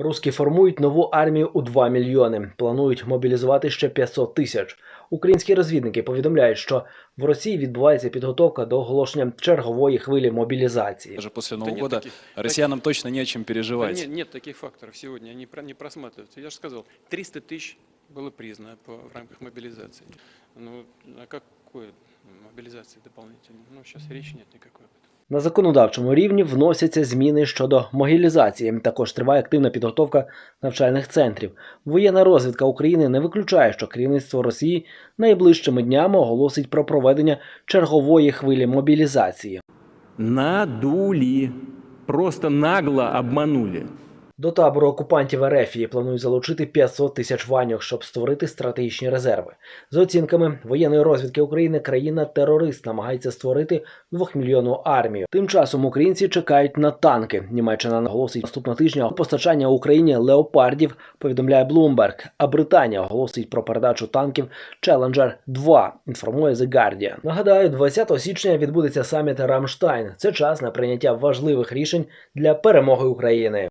Руски формують нову армію у 2 мільйони. Планують мобілізувати ще 500 тисяч. Українські розвідники повідомляють, що в Росії відбувається підготовка до оголошення чергової хвилі мобілізації. Даже после Нового таких- россиянам точно не переживать. нет, нет таких факторов сегодня, они про- не просматриваются. Я же сказал, 300 тысяч было признано по, в рамках мобилизации. Ну, а какой мобилизации дополнительной? Ну, сейчас речи нет никакой. На законодавчому рівні вносяться зміни щодо могілізації. Також триває активна підготовка навчальних центрів. Воєнна розвідка України не виключає, що керівництво Росії найближчими днями оголосить про проведення чергової хвилі мобілізації. На дулі Просто нагло обманули. До табору окупантів Ерефії планують залучити 500 тисяч ваньок, щоб створити стратегічні резерви. За оцінками воєнної розвідки України, країна-терорист намагається створити двохмільйонну армію. Тим часом українці чекають на танки. Німеччина наголосить наступного тижня постачання Україні леопардів. Повідомляє Bloomberg, а Британія оголосить про передачу танків Challenger 2, Інформує The Guardian. Нагадаю, 20 січня відбудеться саміт Рамштайн. Це час на прийняття важливих рішень для перемоги України.